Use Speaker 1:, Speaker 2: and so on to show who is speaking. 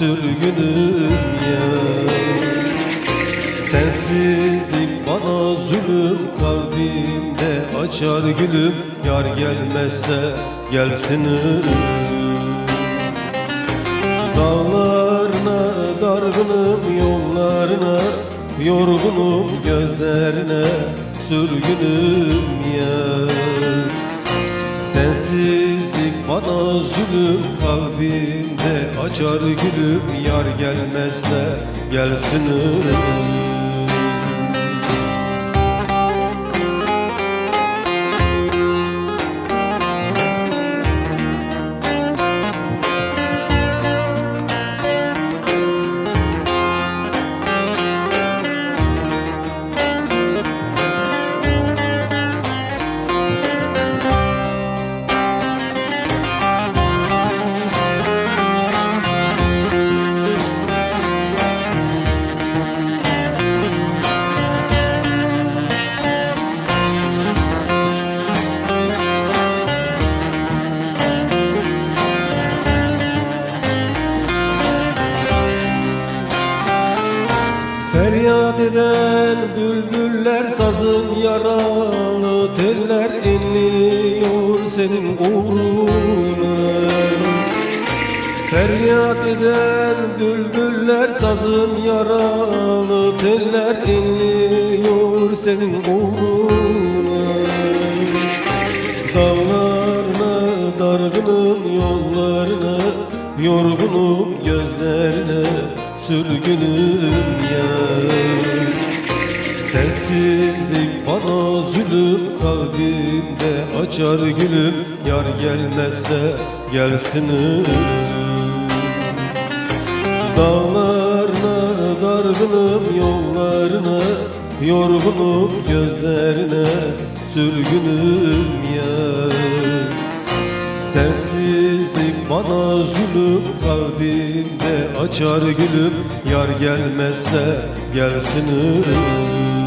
Speaker 1: sürgünüm ya. Sensizlik bana zulüm kalbimde açar gülüm. Yar gelmezse gelsin Dağlarına dargınım yollarına Yorgunum gözlerine sürgünüm ya. Sensizlik bana zulüm kalbimde açar gülüm Yar gelmezse gelsin ölüm Feryat eden bülbüller sazın yaralı teller inliyor senin uğruna. Feryat eden bülbüller sazın yaralı teller inliyor senin uğruna. Dağlarına dargınım yollarına Yorgunum gözlerine sürgünüm ya. Sensizlik bana zulüm kalbimde açar gülüm. Yar gelmezse gelsin ölüm Dağlarına dargınım yollarına Yorgunum gözlerine sürgünüm ya bana zulüm kalbimde açar gülüm. Yar gelmezse gelsin ölüm